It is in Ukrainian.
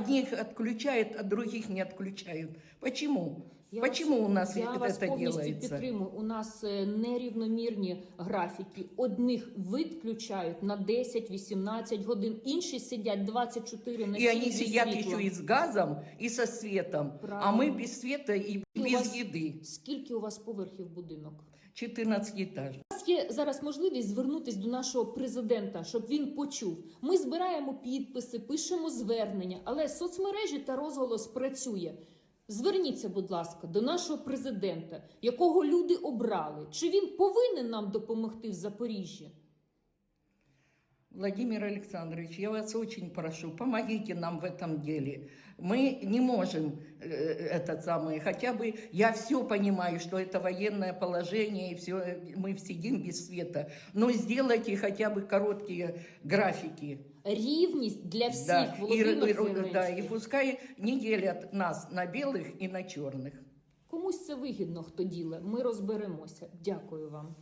одних отключают, а других не отключают. Почему? Я Почему вас, у нас я это вас повністю делается? підтримую. У нас е, нерівномірні графіки. Одних відключають на 10-18 годин, інші сидять 24 на 7 И они без сидят світла. еще и с газом, и со светом, а Правильно. мы без света и И у без вас- еды. Скільки у вас поверхів будинок? 14 этаж. У нас є зараз можливість звернутися до нашого президента, щоб він почув. Ми збираємо підписи, пишемо звернення, але соцмережі та розголос працює. Зверніться, будь ласка, до нашого президента, якого люди обрали. Чи він повинен нам допомогти в Запоріжжі? Владимир Александрович, я вас очень прошу, помогите нам в этом деле. Мы не можем э, этот самый, хотя бы я все понимаю, что это военное положение, и все, мы сидим без света, но сделайте хотя бы короткие графики. Рівність для всіх, Да, и, Володимир и- Зеленський. да, и пускай не делят нас на белых и на черных. Комусь це вигідно, хто діле. Ми розберемося. Дякую вам.